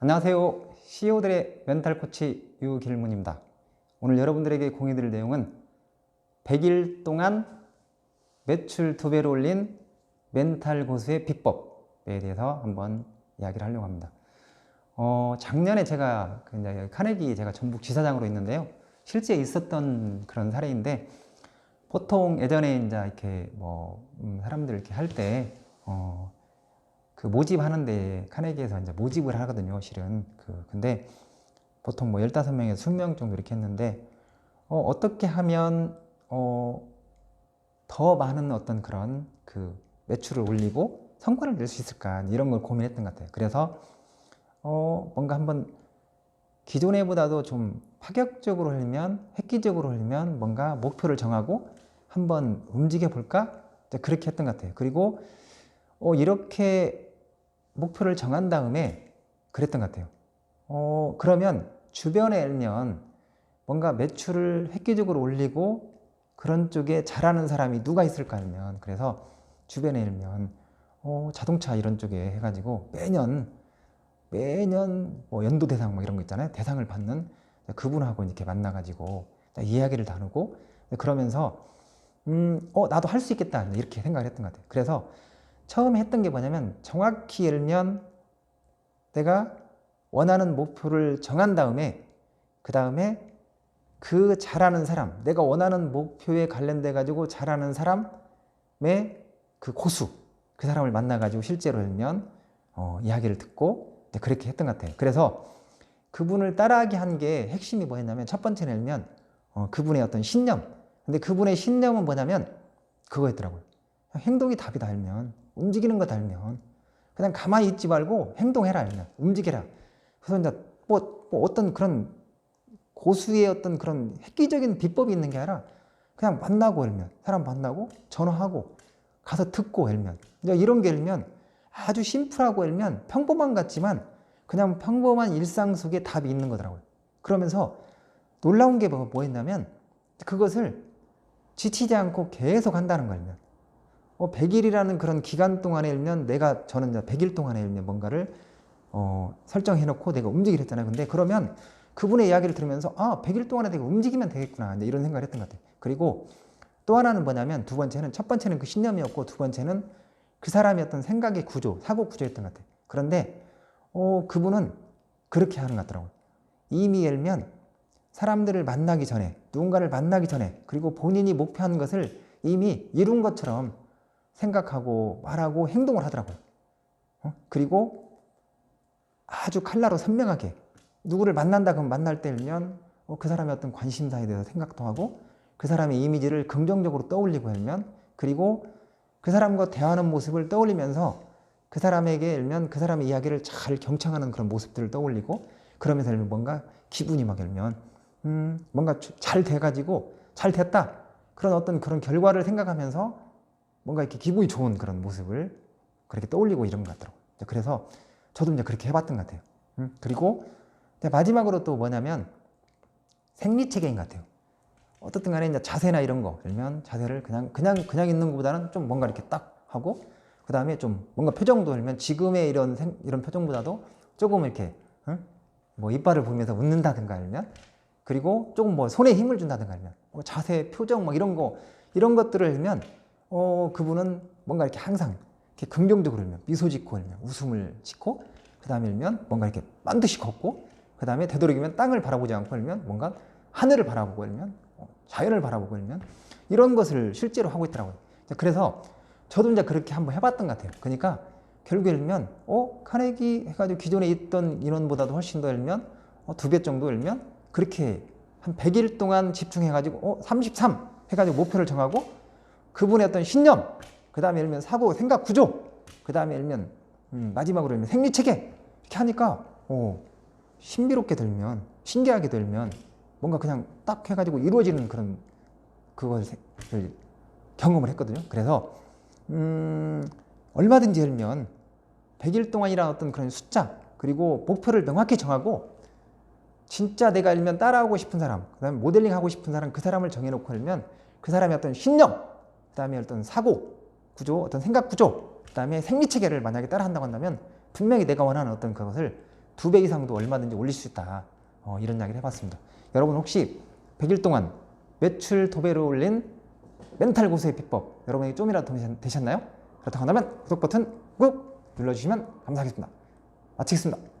안녕하세요. CEO들의 멘탈 코치 유길문입니다. 오늘 여러분들에게 공유드릴 내용은 100일 동안 매출 두 배로 올린 멘탈 고수의 비법에 대해서 한번 이야기를 하려고 합니다. 어, 작년에 제가 그 카네기 제가 전북 지사장으로 있는데요. 실제 있었던 그런 사례인데 보통 예전에 이제 이렇게 뭐 음, 사람들 이렇게 할때 어, 그 모집하는데 카네기에서 이제 모집을 하거든요, 실은. 그 근데 보통 뭐 15명에서 20명 정도 이렇게 했는데 어, 어떻게 하면 어, 더 많은 어떤 그런 그 매출을 올리고 성과를 낼 수 있을까 이런 걸 고민했던 것 같아요. 그래서 어, 뭔가 한번 기존에 보다도 좀 파격적으로 흘리면 획기적으로 흘리면 뭔가 목표를 정하고 한번 움직여 볼까 그렇게 했던 것 같아요. 그리고 어, 이렇게 목표를 정한 다음에 그랬던 것 같아요. 어, 그러면 주변에 알면 뭔가 매출을 획기적으로 올리고 그런 쪽에 잘하는 사람이 누가 있을까 하면 그래서 주변에 알면 어, 자동차 이런 쪽에 해가지고 매년 매년 뭐 연도 대상 뭐 이런 거 있잖아요. 대상을 받는 그분하고 이렇게 만나가지고 이야기를 나누고 그러면서 음, 어, 나도 할 수 있겠다 이렇게 생각을 했던 것 같아요. 그래서 처음에 했던 게 뭐냐면 정확히 예를 들면 내가 원하는 목표를 정한 다음에 그 다음에 그 잘하는 사람 내가 원하는 목표에 관련돼 가지고 잘하는 사람의 그 고수 그 사람을 만나 가지고 실제로 하면 어, 이야기를 듣고 그렇게 했던 것 같아요. 그래서 그분을 따라하게 한 게 핵심이 뭐였냐면 첫 번째는 일면 어, 그분의 어떤 신념 근데 그분의 신념은 뭐냐면 그거였더라고요. 행동이 답이다 알면 움직이는 거 달면 그냥 가만히 있지 말고 행동해라 알면 움직여라. 그래서 이제 뭐, 뭐 어떤 그런 고수의 어떤 그런 획기적인 비법이 있는 게 아니라 그냥 만나고 알면 사람 만나고 전화하고 가서 듣고 알면 이제 이런 게 알면 아주 심플하고 알면 평범한 같지만 그냥 평범한 일상 속에 답이 있는 거더라고요. 그러면서 놀라운 게 뭐였냐면 그것을 지치지 않고 계속 한다는 거예요. 어, 100일이라는 그런 기간 동안에 일면 내가 저는 이제 100일 동안에 일면 뭔가를 어, 설정해 놓고 내가 움직이려 했잖아요. 근데 그러면 그분의 이야기를 들으면서 아, 100일 동안에 내가 움직이면 되겠구나. 이런 생각을 했던 것 같아요. 그리고 또 하나는 뭐냐면 두 번째는 첫 번째는 그 신념이었고 두 번째는 그 사람의 어떤 생각의 구조, 사고 구조였던 것 같아요. 그런데 어, 그분은 그렇게 하는 것 같더라고요. 이미 열면 사람들을 만나기 전에 누군가를 만나기 전에 그리고 본인이 목표한 것을 이미 이룬 것처럼 생각하고 말하고 행동을 하더라고요. 어? 그리고 아주 칼라로 선명하게 누구를 만난다 그러면 만날 때면 어, 그 사람의 어떤 관심사에 대해서 생각도 하고 그 사람의 이미지를 긍정적으로 떠올리고 하면 그리고 그 사람과 대하는 모습을 떠올리면서 그 사람에게 일면 그 사람의 이야기를 잘 경청하는 그런 모습들을 떠올리고 그러면서 일면 뭔가 기분이 막 일면 음 뭔가 잘 돼가지고 잘 됐다 그런 어떤 그런 결과를 생각하면서 뭔가 이렇게 기분이 좋은 그런 모습을 그렇게 떠올리고 이런 것 같더라고요. 그래서 저도 이제 그렇게 해봤던 것 같아요. 음, 그리고 마지막으로 또 뭐냐면 생리체계인 것 같아요. 어떻든 간에 이제 자세나 이런 거, 그러면 자세를 그냥, 그냥, 그냥 있는 것보다는 좀 뭔가 이렇게 딱 하고, 그 다음에 좀 뭔가 표정도 그러면 지금의 이런 생, 이런 표정보다도 조금 이렇게, 응? 뭐 이빨을 보면서 웃는다든가 아니면, 그리고 조금 뭐 손에 힘을 준다든가 아니면, 뭐 자세, 표정, 뭐 이런 거, 이런 것들을 하면, 어, 그분은 뭔가 이렇게 항상 이렇게 긍정적으로 일면 미소 짓고 일면 웃음을 짓고 그 다음에 일면 뭔가 이렇게 반드시 걷고 그 다음에 되도록이면 땅을 바라보지 않고 일면 뭔가 하늘을 바라보고 일면 어, 자연을 바라보고 일면 이런 것을 실제로 하고 있더라고요. 그래서 저도 이제 그렇게 한번 해봤던 것 같아요. 그러니까 결국에 일면 어 카네기 해가지고 기존에 있던 인원보다도 훨씬 더 일면 어, 두배 정도 일면 그렇게 한 100일 동안 집중해가지고 어 33 해가지고 목표를 정하고 그분의 어떤 신념, 그 다음에 예를 들면 사고, 생각 구조, 그 다음에 예를 들면 음, 마지막으로 예를 들면 생리체계 이렇게 하니까 오, 신비롭게 들면 신기하게 들면 뭔가 그냥 딱 해가지고 이루어지는 그런 그것을 경험을 했거든요. 그래서 음, 얼마든지 열면 100일 동안이라는 어떤 그런 숫자 그리고 목표를 명확히 정하고 진짜 내가 일면 따라하고 싶은 사람, 그 다음에 모델링 하고 싶은 사람, 그 사람을 정해놓고 일면 그 사람의 어떤 신념, 그다음에 어떤 사고 구조, 어떤 생각 구조, 그다음에 생리 체계를 만약에 따라 한다고 한다면 분명히 내가 원하는 어떤 그것을 두 배 이상도 얼마든지 올릴 수 있다. 어, 이런 이야기를 해봤습니다. 여러분 혹시 100일 동안 매출 두 배로 올린 멘탈 고수의 비법 여러분에게 좀이라도 도움이 되셨나요? 그렇다고 한다면 구독 버튼 꾹 눌러주시면 감사하겠습니다. 마치겠습니다.